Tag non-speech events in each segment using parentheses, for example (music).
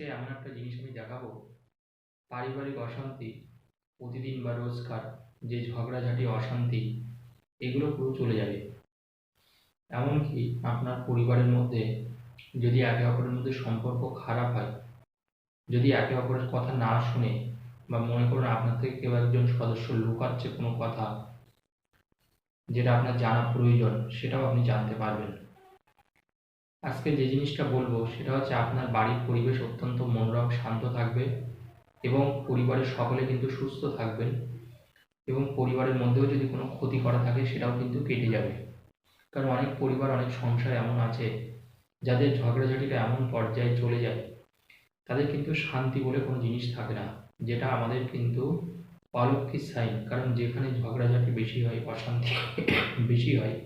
আজকে এমন একটা জিনিস আমি দেখাবো। পারিবারিক অশান্তি, প্রতিদিন বা রোজকার যে ঝগড়াঝাটি, অশান্তি, এগুলো পুরো চলে যাবে। এমনকি আপনার পরিবারের মধ্যে যদি একে অপরের মধ্যে সম্পর্ক খারাপ হয়, যদি একে অপরের কথা না শুনে বা মনে করুন আপনার থেকে কেউ একজন সদস্য লুকাচ্ছে কোনো কথা, যেটা আপনার জানা প্রয়োজন, সেটাও আপনি জানতে পারবেন। আজকে যে জিনিসটা বলব সেটা হচ্ছে আপনার বাড়ির পরিবেশ অত্যন্ত মনোরম, শান্ত থাকবে এবং পরিবারের সকলে কিন্তু সুস্থ থাকবেন এবং পরিবারের মধ্যেও যদি কোনো ক্ষতি করা থাকে সেটাও কিন্তু কেটে যাবে। কারণ অনেক পরিবার, অনেক সংসার এমন আছে, যাদের ঝগড়াঝাটিটা এমন পর্যায়ে চলে যায়, তাদের কিন্তু শান্তি বলে কোনো জিনিস থাকে না, যেটা আমাদের কিন্তু অলক্ষীর সাইন কারণ যেখানে ঝগড়াঝাটি বেশি হয়, অশান্তি বেশি হয়,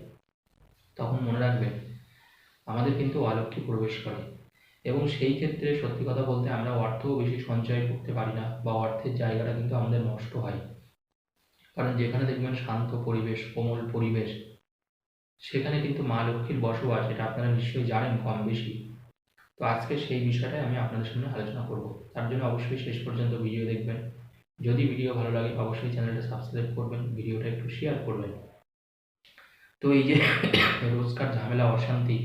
তখন মনে রাখবেন আমাদের কিন্তু অলক্ষী প্রবেশ করে। এবং সেই ক্ষেত্রে সত্যি কথা বলতে আমরা অর্থও বেশি সঞ্চয় করতে পারি না বা অর্থের জায়গাটা কিন্তু আমাদের নষ্ট হয়। কারণ যেখানে দেখবেন শান্ত পরিবেশ, কোমল পরিবেশ, সেখানে কিন্তু মা লক্ষ্মীর বসবাস, এটা আপনারা নিশ্চয়ই জানেন কম বেশি। তো আজকে সেই বিষয়টাই আমি আপনাদের সামনে আলোচনা করব। তার জন্য অবশ্যই শেষ পর্যন্ত ভিডিও দেখবেন। যদি ভিডিও ভালো লাগে, অবশ্যই চ্যানেলটা সাবস্ক্রাইব করবেন, ভিডিওটা একটু শেয়ার করবেন। তো এই যে (coughs) রোজকার ঝামেলা, অশান্তি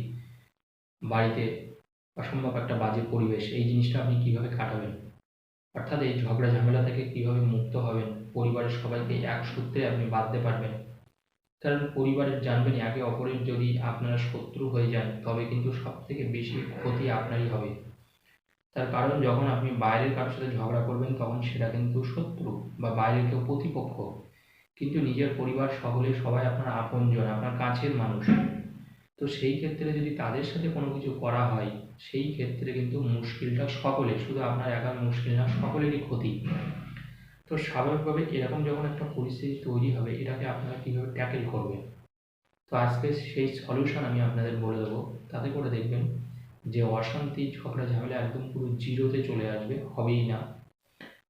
বাড়িতে অসম্ভব একটা বাজে পরিবেশ, এই জিনিসটা আপনি কীভাবে কাটাবেন? অর্থাৎ এই ঝগড়া ঝামেলা থেকে কীভাবে মুক্ত হবেন? পরিবারের সবাইকে এক সূত্রে আপনি বাঁধতে পারবেন। কারণ পরিবারের জানবেন একে অপরের যদি আপনারা শত্রু হয়ে যান, তবে কিন্তু সব থেকে বেশি ক্ষতি আপনারই হবে। তার কারণ, যখন আপনি বাইরের কারোর সাথে ঝগড়া করবেন, তখন সেটা কিন্তু শত্রু বা বাইরের কেউ প্রতিপক্ষ। কিন্তু নিজের পরিবার সকলে সবাই আপনার আপনজন, আপনার কাছের মানুষ। তো সেই ক্ষেত্রে যদি তাদের সাথে কোনো কিছু করা হয়, সেই ক্ষেত্রে কিন্তু মুশকিলটা সকলে শুধু আপনার একার মুশকিল না, সকলেরই ক্ষতি। তো স্বাভাবিকভাবে এরকম যখন একটা পরিস্থিতি তৈরি হবে, এটাকে আপনারা কীভাবে ট্যাকেল করবেন? তো আজকে সেই সলিউশন আমি আপনাদের বলে দেবো। তাতে করে দেখবেন যে অশান্তি, ঝগড়া, ঝামেলা একদম পুরো জিরোতে চলে আসবে, হবেই না।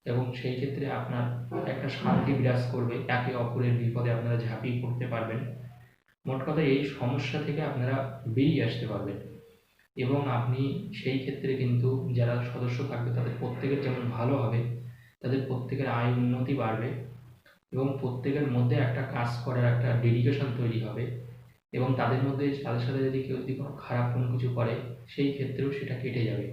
এবং সেই ক্ষেত্রে আপনার একটা শান্তি বিরাজ করবে, একে অপরের বিপদে আপনারা ঝাঁপিয়ে পড়তে পারবেন। মোট কথা এই সমস্যা থেকে আপনারা বেরিয়ে আসতে পারবেন। এবং আপনি সেই ক্ষেত্রে কিন্তু যারা সদস্য থাকবে, তাদের প্রত্যেকের যেমন ভালো হবে, তাদের প্রত্যেকের আয় উন্নতি বাড়বে এবং প্রত্যেকের মধ্যে একটা কাজ করার একটা ডেডিকেশন তৈরি হবে এবং তাদের মধ্যে তাদের সাথে যদি কেউ যদি কোনো খারাপ কোনো কিছু করে, সেই ক্ষেত্রেও সেটা কেটে যাবে।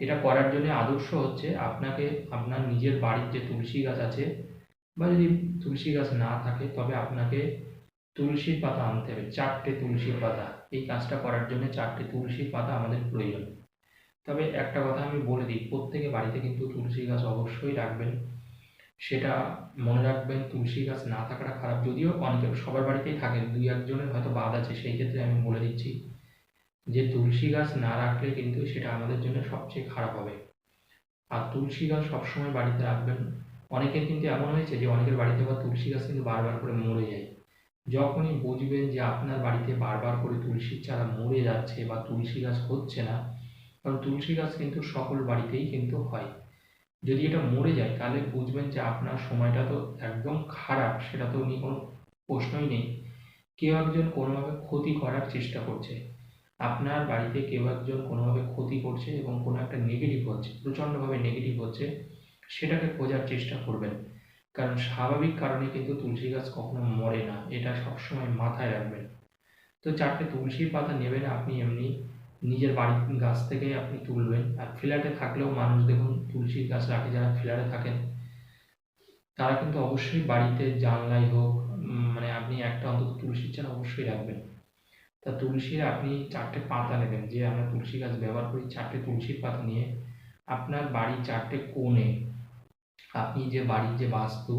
এটা করার জন্য আদর্শ হচ্ছে আপনাকে আপনার নিজের বাড়ির যে তুলসী গাছ আছে বা যদি তুলসী গাছ না থাকে, তবে আপনাকে তুলসীর পাতা আনতে হবে, চারটে তুলসীর পাতা। এই কাজটা করার জন্য চারটে তুলসীর পাতা আমাদের প্রয়োজন। তবে একটা কথা আমি বলে দিই, প্রত্যেকে বাড়িতে কিন্তু তুলসী গাছ অবশ্যই রাখবেন। সেটা মনে রাখবেন, তুলসী গাছ না থাকাটা খারাপ। যদিও অনেকে সবার বাড়িতেই থাকে দুই একজনের হয়তো বাদ আছে, সেই ক্ষেত্রে আমি বলে দিচ্ছি যে তুলসী গাছ না রাখলে কিন্তু সেটা আমাদের জন্য সবচেয়ে খারাপ হবে। আর তুলসী গাছ সবসময় বাড়িতে রাখবেন। অনেকের কিন্তু এমন হয়েছে যে অনেকের বাড়িতে আবার তুলসী গাছ কিন্তু বারবার করে মরে যায়। যখনই বুঝবেন যে আপনার বাড়িতে বারবার করে তুলসীর চারা মরে যাচ্ছে বা তুলসী গাছ হচ্ছে না, কারণ তুলসী গাছ কিন্তু সকল বাড়িতেই কিন্তু হয়। যদি এটা মরে যায়, তাহলে বুঝবেন যে আপনার সময়টা তো একদম খারাপ, সেটা তো নিয়ে কোনো প্রশ্নই নেই। কেউ একজন কোনোভাবে ক্ষতি করার চেষ্টা করছে। আপনার বাড়িতে কেউ একজন কোনোভাবে ক্ষতি করছে এবং কোনো একটা নেগেটিভ হচ্ছে, প্রচণ্ডভাবে নেগেটিভ হচ্ছে, সেটাকে খোঁজার চেষ্টা করবেন। কারণ স্বাভাবিক কারণে কিন্তু তুলসী গাছ কখনো মরে না, এটা সবসময় মাথায় রাখবেন। তো চারটে তুলসীর পাতা নেবেন, আপনি এমনি নিজের বাড়ির গাছ থেকে আপনি তুলবেন। আর ফ্ল্যাটে থাকলেও মানুষ দেখুন, তুলসীর গাছ রাখে যারা ফ্ল্যাটে থাকেন, তারা কিন্তু অবশ্যই বাড়িতে জানলাই হোক মানে আপনি একটা অন্তত তুলসীর চারা অবশ্যই রাখবেন। তা তুলসীর আপনি চারটে পাতা নেবেন, যে আমরা তুলসী গাছ ব্যবহার করি, চারটে তুলসীর পাতা নিয়ে আপনার বাড়ির চারটে কোণে আপনি যে বাড়ির যে বাস্তু,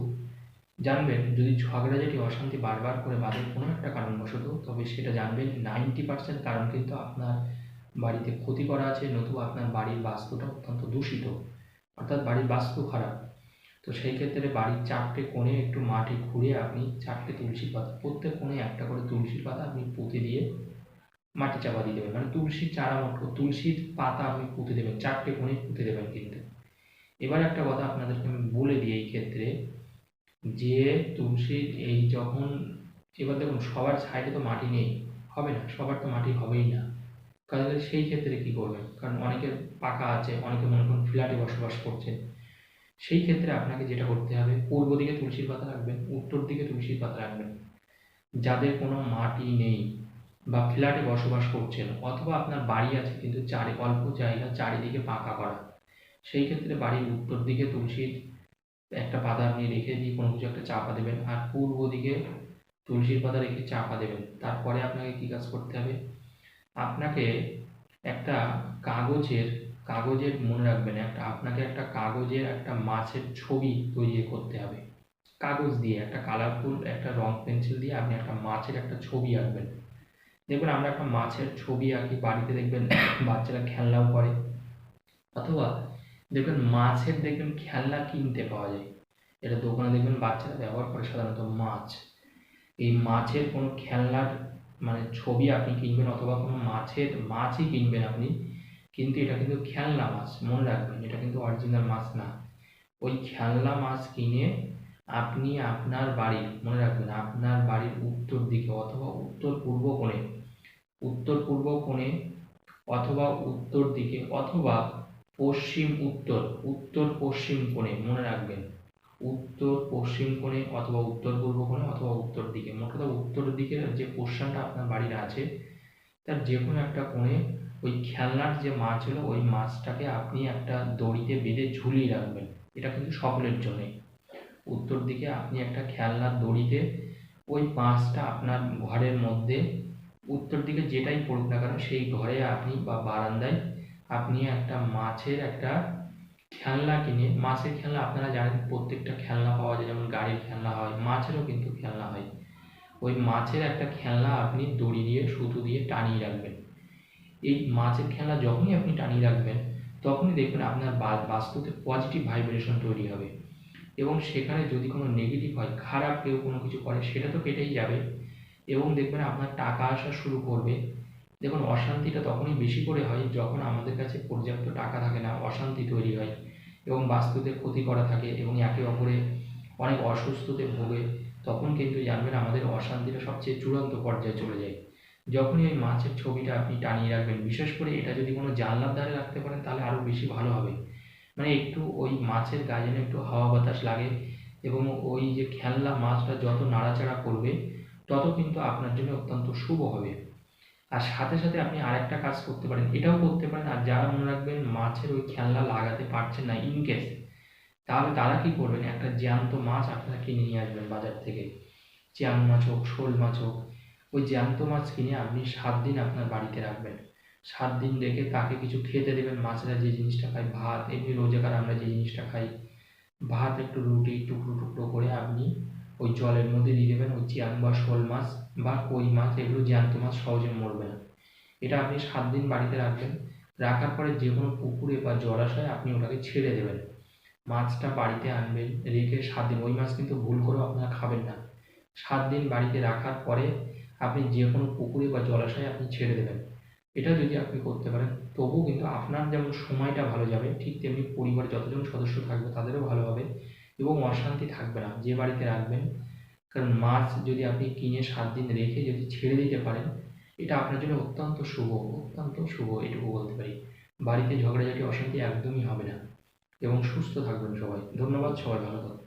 জানবেন যদি ঝগড়াঝাটি অশান্তি বারবার করে বাঁধে কোনো একটা কারণবশত, তবে সেটা জানবেন নাইনটি পার্সেন্ট কারণ কিন্তু আপনার বাড়িতে ক্ষতি করা আছে, নতুবা আপনার বাড়ির বাস্তুটা অত্যন্ত দূষিত। অর্থাৎ বাড়ির বাস্তু খারাপ। তো সেই ক্ষেত্রে বাড়ির চারটে কোণে একটু মাটি খুঁড়ে আপনি চারটে তুলসী পাতা, প্রত্যেক কোণে একটা করে তুলসীর পাতা আপনি পুঁতে দিয়ে মাটি চাপা দিয়ে দেবেন। মানে তুলসীর চারা মতো তুলসীর পাতা আপনি পুঁতে দেবেন, চারটে কোণে পুঁতে দেবেন কিন্তু। এবার একটা কথা আপনাদেরকে আমি বলে দিই এই ক্ষেত্রে যে তুলসীর এই যখন, এবার দেখুন, সবার সাইডে তো মাটি নেই, হবে না? সবার তো মাটি হবেই না। কাজে সেই ক্ষেত্রে কি করবেন? কারণ অনেকের পাকা আছে, অনেকে মনে করুন ফ্ল্যাটে বসবাস করছে। সেই ক্ষেত্রে আপনাকে যেটা করতে হবে, পূর্ব দিকে তুলসীর পাতা রাখবেন, উত্তর দিকে তুলসীর পাতা রাখবেন। যাদের কোনো মাটি নেই বা ফ্ল্যাটে বসবাস করছেন, অথবা আপনার বাড়ি আছে কিন্তু চারি, অল্প জায়গা চারিদিকে পাকা করা সেই ক্ষেত্রে বাড়ির উত্তর দিকে তুলসীর একটা পাতা আপনি রেখে দিয়ে কোনো কিছু একটা চাপা দেবেন আর পূর্ব দিকে তুলসীর পাতা রেখে চাপা দেবেন। তারপরে আপনাকে কী কাজ করতে হবে? আপনাকে একটা কাগজের কাগজের মনে রাখবেন, একটা আপনাকে একটা কাগজের একটা মাছের ছবি তৈরি করতে হবে। কাগজ দিয়ে একটা কালারফুল একটা রং পেন্সিল দিয়ে আপনি একটা মাছের একটা ছবি আঁকবেন। দেখবেন আমরা একটা মাছের ছবি আঁকি, বাড়িতে দেখবেন বাচ্চারা খেলনাও করে, অথবা দেখবেন মাছের দেখবেন খেলনা কিনতে পাওয়া যায়। এটা দোকানে দেখবেন বাচ্চারা ব্যবহার করে সাধারণত মাছ। এই মাছের কোনো খেলনার মানে ছবি আপনি কিনবেন অথবা কোনো মাছের মাছই কিনবেন আপনি, কিন্তু এটা কিন্তু খেলনা মাছ, মনে রাখবেন, এটা কিন্তু অরিজিনাল মাছ না। ওই খেলনা মাছ কিনে আপনি আপনার বাড়ির, মনে রাখবেন, আপনার বাড়ির উত্তর দিকে অথবা উত্তর পূর্ব কোণে, উত্তর পূর্ব কোণে অথবা উত্তর দিকে অথবা পশ্চিম উত্তর উত্তর পশ্চিম কোণে, মনে রাখবেন। উত্তর পশ্চিম কোণে অথবা উত্তর পূর্ব কোণে অথবা উত্তর দিকে। মোট কথা উত্তর দিকের যে পোর্শনটা আপনার বাড়ির আছে, তার যে কোনো একটা কোণে ওই খেলনার যে মাছ হলো, ওই মাছটাকে আপনি একটা দড়িতে বেঁধে ঝুলিয়ে রাখবেন। এটা কিন্তু সকলের জন্যে। উত্তর দিকে আপনি একটা খেলনার দড়িতে ওই মাছটা আপনার ঘরের মধ্যে, উত্তর দিকে যেটাই পড়ুক না কেন, সেই ঘরে আপনি বা বারান্দায় আপনি একটা মাছের একটা খেলনা কিনে, মাছের খেলনা আপনারা জানেন প্রত্যেকটা খেলনা পাওয়া যায়, যেমন গাড়ির খেলনা হয়, মাছেরও কিন্তু খেলনা হয়। ওই মাছের একটা খেলনা আপনি দড়ি দিয়ে, সুতো দিয়ে টানিয়ে রাখবেন। এই মাছের খেলনা যখনই আপনি টানিয়ে রাখবেন, তখনই দেখবেন আপনার বাস্তুতে পজিটিভ ভাইব্রেশন তৈরি হবে। এবং সেখানে যদি কোনো নেগেটিভ হয়, খারাপ কেউ কোনো কিছু করে, সেটা তো কেটেই যাবে। এবং দেখবেন আপনার টাকা আসা শুরু করবে। দেখুন, অশান্তিটা তখনই বেশি করে হয় যখন আমাদের কাছে পর্যাপ্ত টাকা থাকে না, অশান্তি তৈরি হয় এবং বাস্তুতে ক্ষতি করা থাকে এবং একে অপরে অনেক অসুস্থতে ভোগে, তখন কিন্তু জানবেন আমাদের অশান্তিটা সবচেয়ে চূড়ান্ত পর্যায়ে চলে যায়। যখনই ওই মাছের ছবিটা আপনি টানিয়ে রাখবেন, বিশেষ করে এটা যদি কোনো জানলার ধারে রাখতে পারেন, তাহলে আরও বেশি ভালো হবে। মানে একটু ওই মাছের গায়ে যেন একটু হাওয়া বাতাস লাগে এবং ওই যে খেলনা মাছটা যত নাড়াচাড়া করবে, তত কিন্তু আপনার জন্য অত্যন্ত শুভ হবে। আর সাথে সাথে আপনি আরেকটা কাজ করতে পারেন। এটাও করতে পারেন। আর যারা মনে রাখবেন মাছের ওই খেলনা লাগাতে পারছেন না ইনকেস তাহলে তারা কী করবেন? একটা জ্যান্ত মাছ আপনারা কিনে নিয়ে আসবেন বাজার থেকে। চ্যাং মাছ হোক, শোল মাছ হোক, ওই জ্যান্ত মাছ কিনে আপনি সাত দিন আপনার বাড়িতে রাখবেন। সাত দিন রেখে তাকে কিছু খেতে দেবেন। মাছেরা যে জিনিসটা খায়, ভাত, এমনি রোজাকার আমরা যে জিনিসটা খাই, ভাত একটু রুটি, টুকরো টুকরো করে আপনি ওই জলের মধ্যে দিয়ে দেবেন ওই চিয়াং বা শোল মাছ বা কই মাছ, এগুলো জ্যান্ত মাছ সহজে মরবে না। এটা আপনি সাত দিন বাড়িতে রাখবেন। রাখার পরে যে কোনো পুকুরে বা জলাশয়ে আপনি ওটাকে ছেড়ে দেবেন। মাছটা বাড়িতে আনবেন, রেখে সাত দিন, ওই মাছ কিন্তু ভুল করেও আপনারা খাবেন না। সাত দিন বাড়িতে রাখার পরে আপনি যে কোনো পুকুরে বা জলাশয়ে আপনি ছেড়ে দেবেন। এটা যদি আপনি করতে পারেন, তবুও কিন্তু আপনার যেমন সময়টা ভালো যাবে, ঠিক তেমনি পরিবারে যতজন সদস্য থাকবে তাদেরও ভালো হবে। এবং অশান্তি থাকবে না, যে বাড়িতে রাখবেন। কারণ মাছ যদি আপনি কিনে সাত দিন রেখে যদি ছেড়ে দিতে পারেন, এটা আপনার জন্য অত্যন্ত শুভ অত্যন্ত শুভ এটুকু বলতে পারি। বাড়িতে ঝগড়াঝাটি, অশান্তি একদমই হবে না। এবং সুস্থ থাকবেন সবাই। ধন্যবাদ, সবাই ভালো থাকবেন।